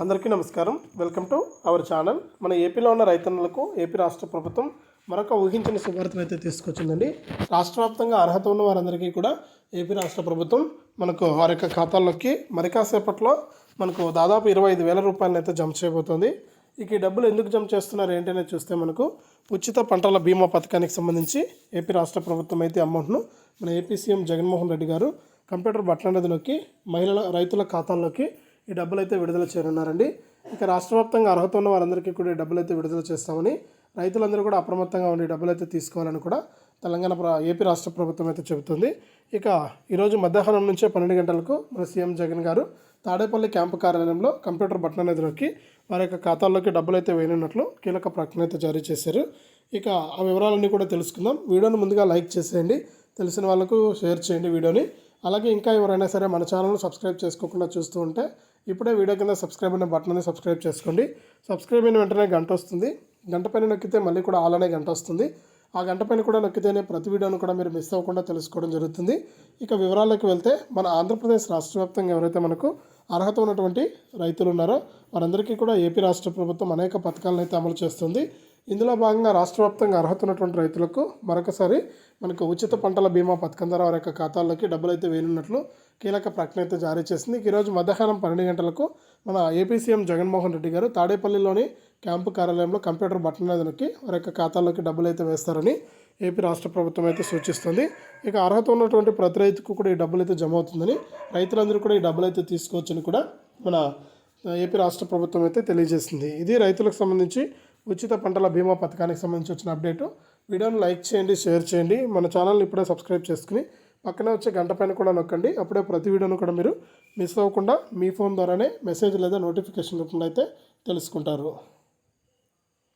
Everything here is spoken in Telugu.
అందరికీ నమస్కారం. Welcome to our channel. మన ఏపీలో ఉన్న రైతన్నులకు ఏపీ రాష్ట్ర ప్రభుత్వం మరొక ఊహించిన శుభార్తను అయితే తీసుకొచ్చిందండి. రాష్ట్ర వ్యాప్తంగా అర్హత ఉన్న వారందరికీ కూడా ఏపీ రాష్ట్ర ప్రభుత్వం మనకు వారి యొక్క ఖాతాల్లోకి మరి కాసేపట్లో మనకు దాదాపు ఇరవై ఐదు వేల రూపాయలను అయితే జమ చేయబోతోంది. ఇక ఈ డబ్బులు ఎందుకు జమ చేస్తున్నారు ఏంటనేది చూస్తే మనకు ఉచిత పంటల బీమా పథకానికి సంబంధించి ఏపీ రాష్ట్ర ప్రభుత్వం అయితే అమౌంట్ను మన ఏపీ సీఎం జగన్మోహన్ రెడ్డి గారు కంప్యూటర్ బట్టల నొక్కి మహిళల రైతుల ఖాతాల్లోకి ఈ డబ్బులు అయితే విడుదల చేయనున్నారండి. ఇక రాష్ట్ర వ్యాప్తంగా అర్హత ఉన్న వారందరికీ కూడా డబ్బులు అయితే విడుదల చేస్తామని రైతులందరూ కూడా అప్రమత్తంగా ఉండి డబ్బులు అయితే తీసుకోవాలని కూడా తెలంగాణ ప్ర ఏపీ రాష్ట్ర ప్రభుత్వం అయితే చెబుతుంది. ఇక ఈరోజు మధ్యాహ్నం నుంచే పన్నెండు గంటలకు మన సీఎం జగన్ గారు తాడేపల్లి క్యాంపు కార్యాలయంలో కంప్యూటర్ బటన్ అనేది నొక్కి వారి యొక్క ఖాతాల్లోకి డబ్బులు అయితే వేయనున్నట్లు కీలక ప్రకటన అయితే జారీ చేశారు. ఇక ఆ వివరాలన్నీ కూడా తెలుసుకుందాం. వీడియోని ముందుగా లైక్ చేసేయండి. తెలిసిన వాళ్ళకు షేర్ చేయండి వీడియోని. అలాగే ఇంకా ఎవరైనా సరే మన ఛానల్ను సబ్స్క్రైబ్ చేసుకోకుండా చూస్తూ ఉంటే ఇప్పుడే వీడియో కింద సబ్స్క్రైబ్ అనే బటన్ని సబ్స్క్రైబ్ చేసుకోండి. సబ్స్క్రైబ్ అయిన వెంటనే గంట వస్తుంది. గంట పైన నొక్కితే మళ్ళీ కూడా ఆల్ అనే గంట వస్తుంది. ఆ గంట పైన కూడా నొక్కితేనే ప్రతి వీడియోను కూడా మీరు మిస్ అవ్వకుండా తెలుసుకోవడం జరుగుతుంది. ఇక వివరాల్లోకి వెళ్తే మన ఆంధ్రప్రదేశ్ రాష్ట్ర వ్యాప్తంగా ఎవరైతే మనకు అర్హత ఉన్నటువంటి రైతులు ఉన్నారో వారందరికీ కూడా ఏపీ రాష్ట్ర ప్రభుత్వం అనేక పథకాలను అయితే అమలు చేస్తుంది. ఇందులో భాగంగా రాష్ట్ర వ్యాప్తంగా అర్హత ఉన్నటువంటి రైతులకు మరొకసారి మనకు ఉచిత పంటల బీమా పథకం ద్వారా వారి యొక్క ఖాతాల్లోకి డబ్బులు అయితే వేయనున్నట్లు కీలక ప్రకటన అయితే జారీ చేసింది. ఈరోజు మధ్యాహ్నం పన్నెండు గంటలకు మన ఏపీ సీఎం జగన్మోహన్ రెడ్డి గారు తాడేపల్లిలోని క్యాంపు కార్యాలయంలో కంప్యూటర్ బటన్ నొక్కి వారి యొక్క ఖాతాల్లోకి డబ్బులు అయితే వేస్తారని ఏపీ రాష్ట్ర ప్రభుత్వం అయితే సూచిస్తుంది. ఇక అర్హత ఉన్నటువంటి ప్రతి రైతుకు కూడా ఈ డబ్బులు అయితే జమ అవుతుందని రైతులందరూ కూడా ఈ డబ్బులు అయితే తీసుకోవచ్చని కూడా మన ఏపీ రాష్ట్ర ప్రభుత్వం అయితే తెలియజేసింది. ఇది రైతులకు సంబంధించి ఉచిత పంటల బీమా పథకానికి సంబంధించి వచ్చిన అప్డేటు. వీడియోను లైక్ చేయండి షేర్ చేయండి. మన ఛానల్ని ఇప్పుడే సబ్స్క్రైబ్ చేసుకుని పక్కనే వచ్చే గంట పైన కూడా నొక్కండి. అప్పుడే ప్రతి వీడియోను కూడా మీరు మిస్ అవ్వకుండా మీ ఫోన్ ద్వారానే మెసేజ్ లేదా నోటిఫికేషన్ రూపంలో అయితే తెలుసుకుంటారు.